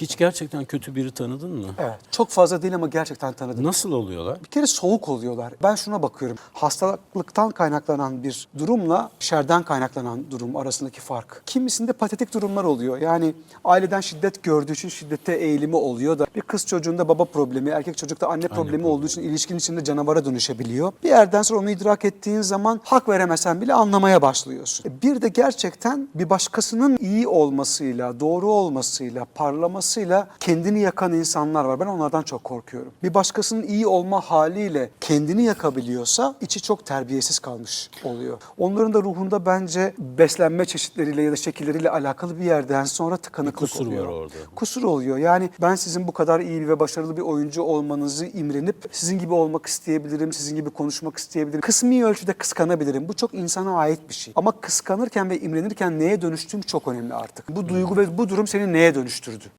Hiç gerçekten kötü biri tanıdın mı? Evet. Çok fazla değil ama gerçekten tanıdım. Nasıl oluyorlar? Bir kere soğuk oluyorlar. Ben şuna bakıyorum. Hastalıktan kaynaklanan bir durumla şerden kaynaklanan durum arasındaki fark. Kimisinde patetik durumlar oluyor. Yani aileden şiddet gördüğü için şiddete eğilimi oluyor da bir kız çocuğunda baba problemi, erkek çocukta anne problemi olduğu için ilişkinin içinde canavara dönüşebiliyor. Bir yerden sonra onu idrak ettiğin zaman hak veremesen bile anlamaya başlıyorsun. E, Bir de gerçekten bir başkasının iyi olmasıyla, doğru olmasıyla, parlamasıyla kendini yakan insanlar var. Ben onlardan çok korkuyorum. Bir başkasının iyi olma haliyle kendini yakabiliyorsa içi çok terbiyesiz kalmış oluyor. Onların da ruhunda bence beslenme çeşitleriyle ya da şekilleriyle alakalı bir yerden sonra tıkanıklık kusur oluyor. var orada. Kusur oluyor. Yani ben sizin bu kadar iyi ve başarılı bir oyuncu olmanızı imrenip sizin gibi olmak isteyebilirim, sizin gibi konuşmak isteyebilirim. Kısmi ölçüde kıskanabilirim. Bu çok insana ait bir şey. Ama kıskanırken ve imrenirken neye dönüştüğüm çok önemli artık. Bu duygu ve bu durum seni neye dönüştürdü?